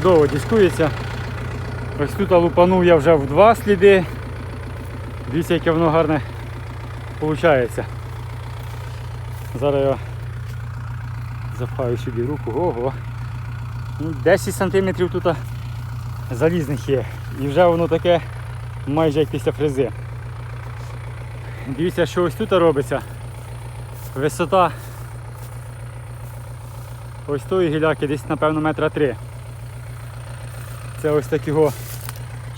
чудово дискується. Ось тут лупанув я вже в два сліди. Дивіться, яке воно гарне виходить. Зараз я запхаю сюди руку. Ого. Ну, 10 сантиметрів тут залізних є. І вже воно таке майже як після фрези. Дивіться, що ось тут робиться. Висота ось тої гіляки десь, напевно, метра три. Це ось такі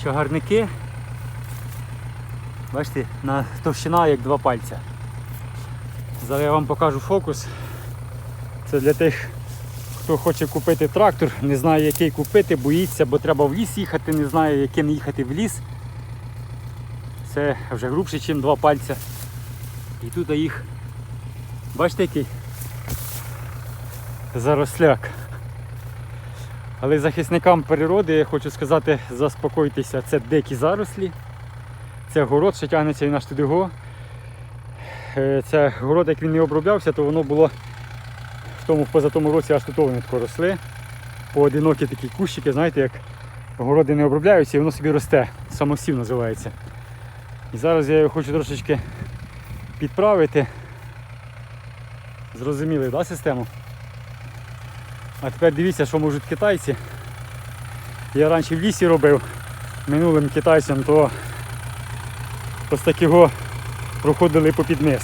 чагарники. Бачите, на товщина як два пальця. Зараз я вам покажу фокус. Це для тих, хто хоче купити трактор, не знає який купити, боїться, бо треба в ліс їхати, не знає яким їхати в ліс. Це вже грубше, ніж два пальця. І тут їх, бачите який? Заросляк. Але захисникам природи я хочу сказати, заспокойтеся, це дикі зарослі. Це город, що тягнеться і наш туди. Е, Це город, як він не оброблявся, то воно було в тому позатому році аж тут вони тако росли. Поодинокі такі кущики, знаєте, як городи не обробляються і воно собі росте. Самосів називається. І зараз я його хочу трошечки підправити. Зрозуміли, да, систему? А тепер дивіться, що можуть китайці. Я раніше в лісі робив минулим китайцям, то ось такого проходили попід низ.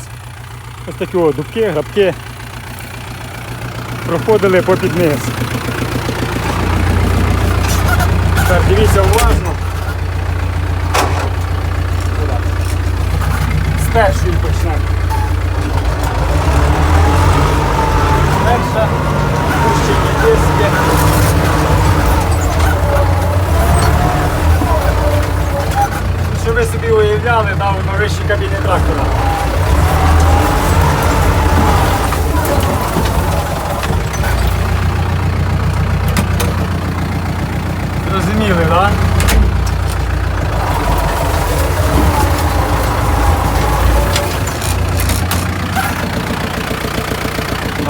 Ось такі о, дубки, грабки проходили попід низ. Тепер дивіться уважно. З першої почнемо. Перша. Що ви собі уявляли, да, у вищі кабіні трактора. Зрозуміли, так? Да?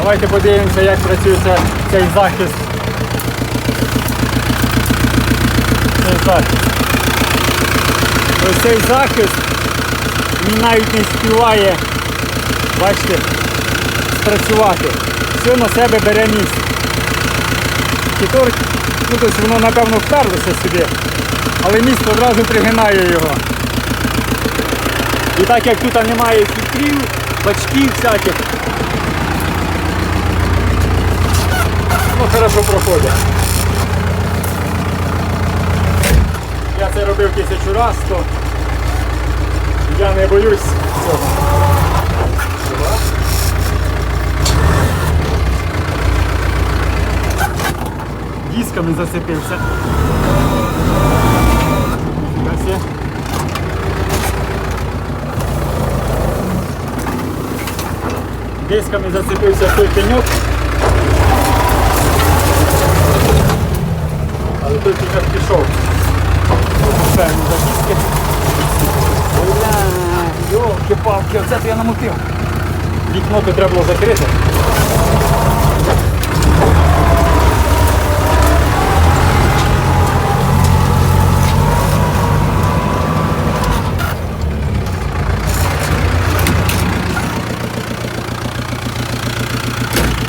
Давайте подивимося, як працює цей захист. Цей захист. Ось цей захист він навіть не співає, бачите, спрацювати. Все на себе бере місце. Кітор, ну тобто воно напевно вперлося сюди, але міст одразу пригинає його. І так як тут немає фільтрів, бачків всяких, ну хорошо проходить. Я це робив тисячу раз, то я не боюсь цього. Дисками зацепився. Дисками зацепився в той пеньок. Але той пеньок пішов. Певно, за диски. Бля, йолки-палки, оце то я намутив. Вікно то треба було закрити.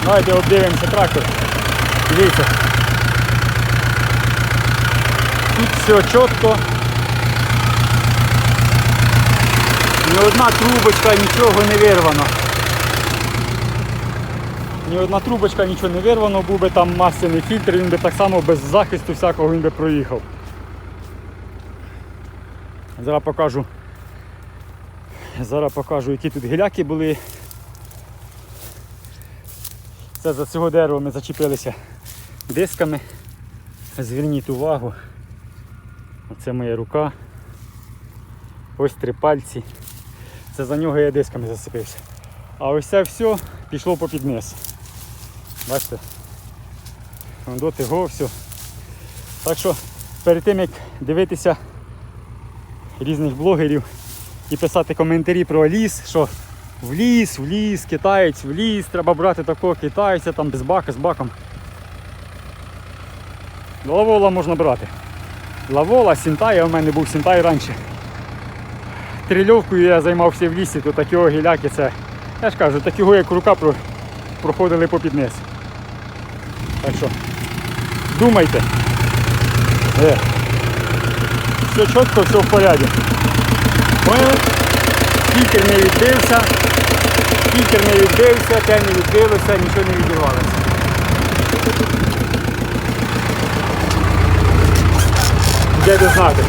Давайте обдивимося трактор. Дивіться. Тут все чітко. Ні одна трубочка, нічого не вирвано. Ні одна трубочка, нічого не вирвано, був би там масляний фільтр, він би так само без захисту всякого він би проїхав. Зараз покажу. Зараз покажу, які тут гіляки були. Це за цього дерева ми зачепилися дисками. Зверніть увагу. Оце моя рука. Ось три пальці. Це за нього я дисками зацепився. А ось це все пішло попід низ. Бачите? Вон Доти го, все. Так що перед тим як дивитися різних блогерів і писати коментарі про ліс, що в ліс, в ліс, китаєць, в ліс, треба брати такого китайця там без бака, з баком. Лавола можна брати. Лавола, сінтай, а в мене був сінтай раніше. Трильовкою я займався в лісі, то такі о гіляки це. Я ж кажу, такого як рука про- проходили попід низ. Так що, думайте. Е. Все чітко, все в порядку. Кікер не відбився, кікер не відбився, те не відбилося, нічого не відірвалося. Де знати.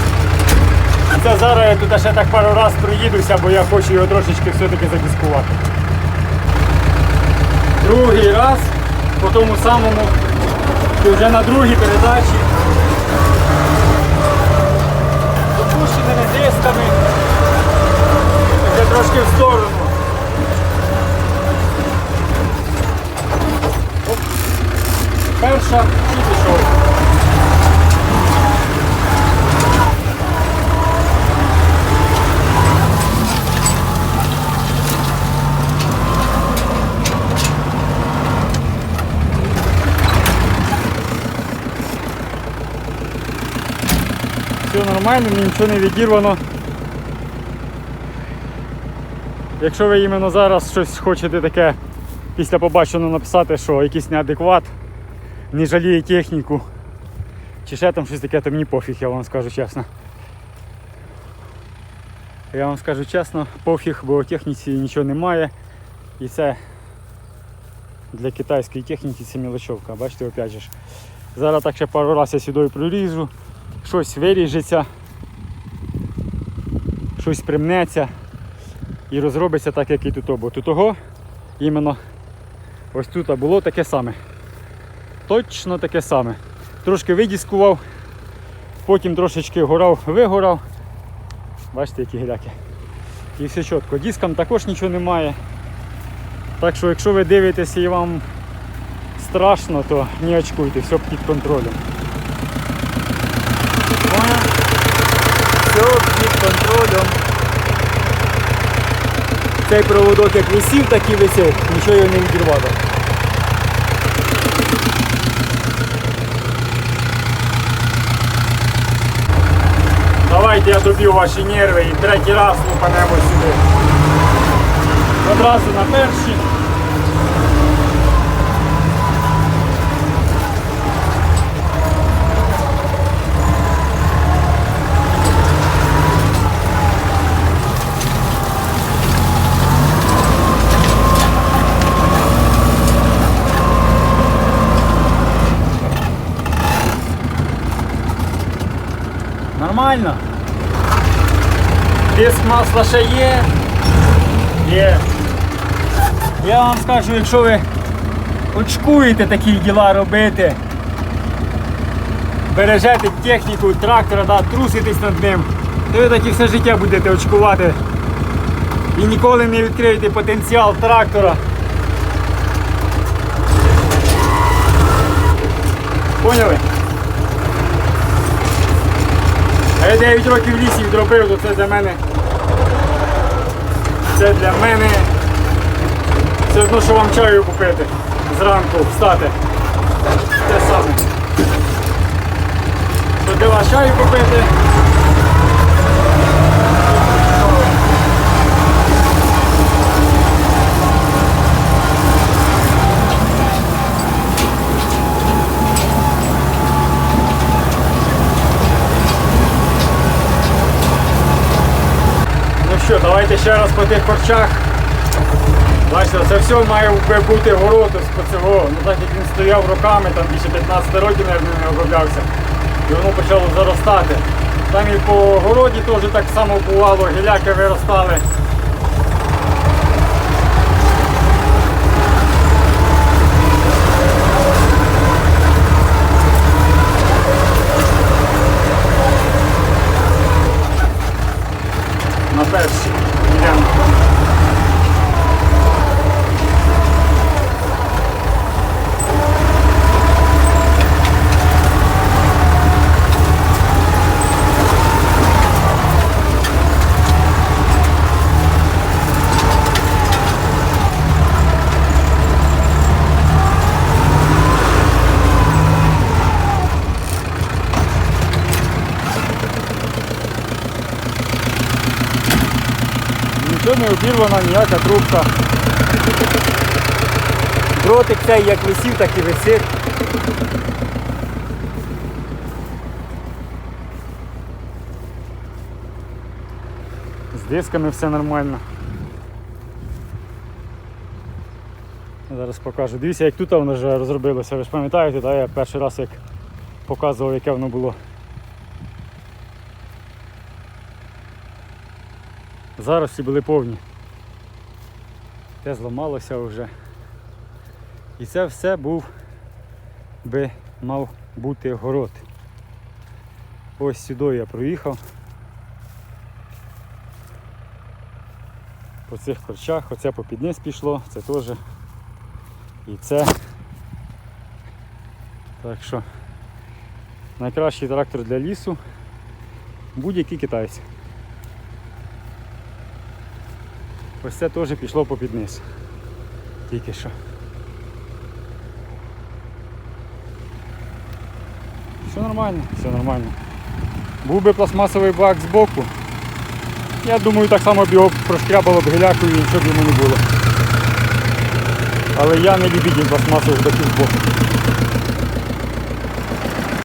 Це зараз я тут ще так пару раз проїдуся, бо я хочу його трошечки все-таки задіскувати. Другий раз по тому самому, і вже на другій передачі. з Опущеними дисками. Вже трошки в сторону. Перша і пішов. Все нормально, нічого не відірвано. Якщо ви іменно зараз щось хочете таке після побаченого написати, що якийсь неадекват, не жаліє техніку, чи ще там щось таке, то мені пофіг, я вам скажу чесно. Я вам скажу чесно, пофіг, бо у техніці нічого немає. І це для китайської техніки це мілочовка. Бачите, опять же. Зараз так ще пару разів я сюди проріжу, щось виріжеться, щось примнеться і розробиться так, як і тут. Бо тут того іменно ось тут було таке саме. Точно таке саме. Трошки видіскував, потім трошечки горав, вигорав. Бачите, які гіляки. І все чітко. Дискам також нічого немає. Так що, якщо ви дивитеся і вам страшно, то не очкуйте, все під контролем. Понял? Все під контролем. Цей проводок як висів, так і висить, нічого його не відірвало. Давайте я доб'ю ваші нерви і третій раз лупанемо сюди. Одразу на перший. Нормально. Тиск масла ще є. Є. Я вам скажу, якщо ви очкуєте такі діла робити, бережете техніку трактора, да, труситесь над ним, то ви так і все життя будете очкувати. І ніколи не відкриєте потенціал трактора. Поняли? А я 9 років лісів зробив, то це для мене. Це для мене. Це одно, що вам чаю купити. Зранку встати. Те саме. То для вас чаю купити. Ну що, давайте ще раз по тих корчах. Бачите, це все має бути город з цього. Ну так як він стояв роками, там більше 15 років не оброблявся. І воно почало заростати. Там і по городі теж так само бувало, гіляки виростали. Все не обірвана, ніяка трубка. Дротик цей як висів, так і висить. З дисками все нормально. Зараз покажу. Дивіться, як тут воно вже розробилося. Ви ж пам'ятаєте, да? я перший раз як показував, яке воно було. Зараз всі були повні. Те зламалося вже. І це все був би мав бути город. Ось сюди я проїхав. По цих корчах, оце по підниз пішло, це теж. І це. Так що найкращий трактор для лісу будь-який китайець. Ось це теж пішло по підниз. Тільки що. Все нормально, все нормально. Був би пластмасовий бак збоку. Я думаю, так само б його прошкрябало б гелякою і нічого б йому не було. Але я не любитель пластмасових баків збоку.